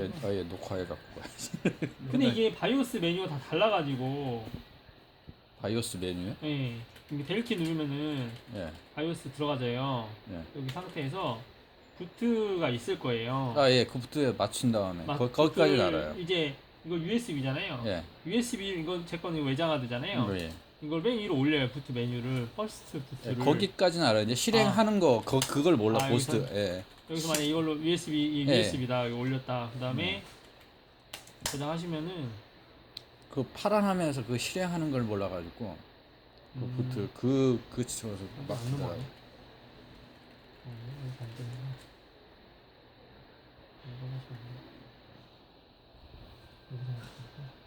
아예 아예 녹화해 갖고 가야지. 근데 이게 바이오스 메뉴가 다 달라가지고 바이오스 메뉴? 예 이게 델키 누르면은 예. 바이오스 들어가져요 예. 여기 상태에서 부트가 있을 거예요 아 예. 그 부트에 맞춘 다음에 마- 거, 거기까지 알아요. 이제 이거 USB잖아요 예. USB 이건 제 거는 외장하드잖아요 이거 예. 이걸 맨 위로 올려요 부트 메뉴를 퍼스트 예, 부트를 거기까지는 알아요. 이제 실행하는 거 거, 그걸 몰라. 아, 보스트. 여기서? 예. 여기서 만약 이걸로 USB 이 예. USB다 이거 올렸다 그 다음에 저장하시면은 그 파란 화면에서 그 실행하는 걸 몰라 가지고 그 음. 부트 그그 집어서 막 안 넘어가네. 하더라고요. 어, 이거 안 되네. 이거 하시면 안 돼. 여기서 하시면 돼.